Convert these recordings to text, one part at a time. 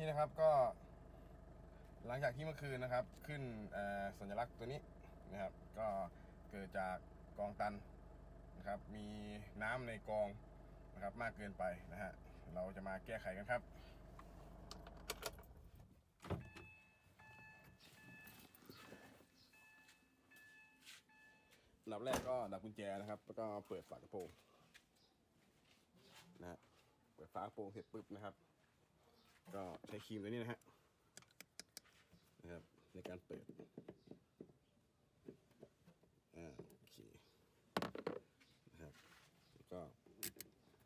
นี่นะครับก็หลังจากที่เมื่อคืนนะครับ ขึ้นสัญลักษณ์ตัวนี้นะครับ ก็เกิดจากกองตันนะครับ มีน้ำในกองนะครับมากเกินไปนะฮะเราจะมาแก้ไขกันครับดับแรกก็ดับกุญแจนะครับ แล้วก็เปิดฝากระโปรงนะฮะเปิดฝากระโปรงเสร็จปุ๊บนะครับ ก็ใช้ครีมตัวนี้นะฮะนะครับในการเปิดอ่าโอเคนะครับแล้วก็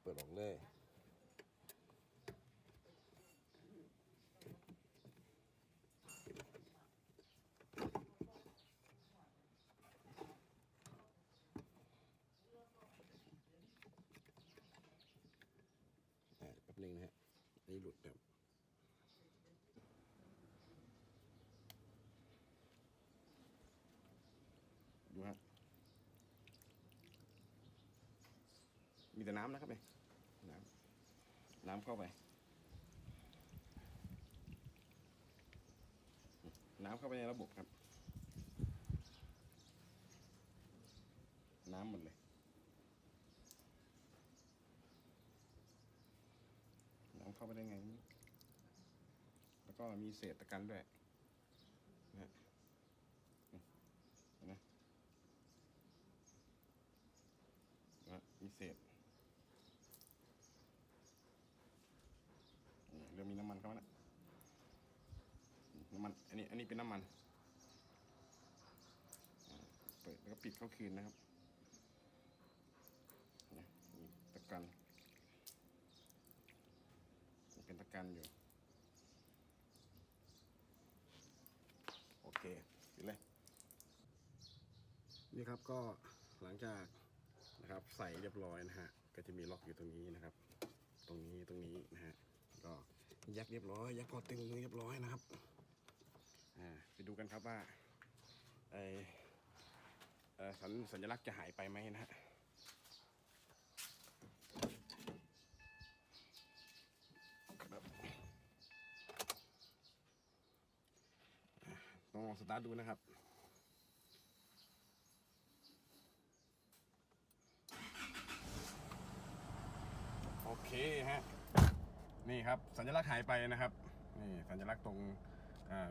เปิดออกเลยอ่าแป๊บนึงนะฮะนี่หลุดครับ ดูฮะ มีแต่น้ำนะครับเนี่ยน้ำน้ำเข้าไป น้ำเข้าไปในระบบครับ น้ำหมดเลยน้ำเข้าไปได้ไง แล้วก็มีเศษตะกันด้วยนะฮะนี่เห็นไหม นะฮะมีเศษนี่เริ่มมีน้ำมันเข้ามาแล้วน้ำมัน อันนี้ อันนี้เป็นน้ำมัน เปิดแล้วก็ปิดเข้าคืนนะครับนะมีตะกันเป็นตะกันอยู่ โอเคปิดเลย นี่ครับก็หลังจาก นะครับ ใส่เรียบร้อยนะฮะก็จะมีล็อกอยู่ตรงนี้นะครับ ตรงนี้ตรงนี้นะฮะก็ยักเรียบร้อยยักพอตึงเรียบร้อยนะครับอ่าไปดูกันครับว่าไอเออสัญสัญลักษณ์จะหายไปไหมนะฮะครับต้องลองสตาร์ทดูนะครับ ฮะนี่ครับสัญลักษณ์หายไปนะครับนี่สัญลักษณ์ตรง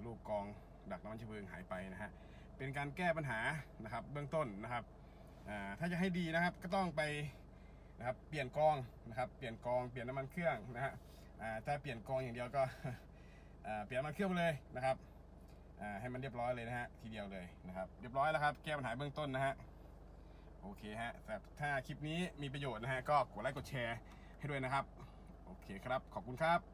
ลูกกองดักน้ำมันเชื้อเพลิงหายไปนะฮะเป็นการแก้ปัญหานะครับเบื้องต้นนะครับถ้าจะให้ดีนะครับก็ต้องไปนะครับเปลี่ยนกองนะครับเปลี่ยนกองเปลี่ยนน้ำมันเครื่องนะฮะอ่าถ้าเปลี่ยนกองอย่างเดียวก็เปลี่ยนน้ำมันเครื่องไปเลยนะครับให้มันเรียบร้อยเลยนะฮะทีเดียวเลยนะครับ เรียบร้อยแล้วครับแก้ปัญหาเบื้องต้นนะฮะโอเคฮะแต่ถ้าคลิปนี้มีประโยชน์นะฮะก็กดไลค์กดแชร์ ให้ด้วยนะครับ โอเคครับ ขอบคุณครับ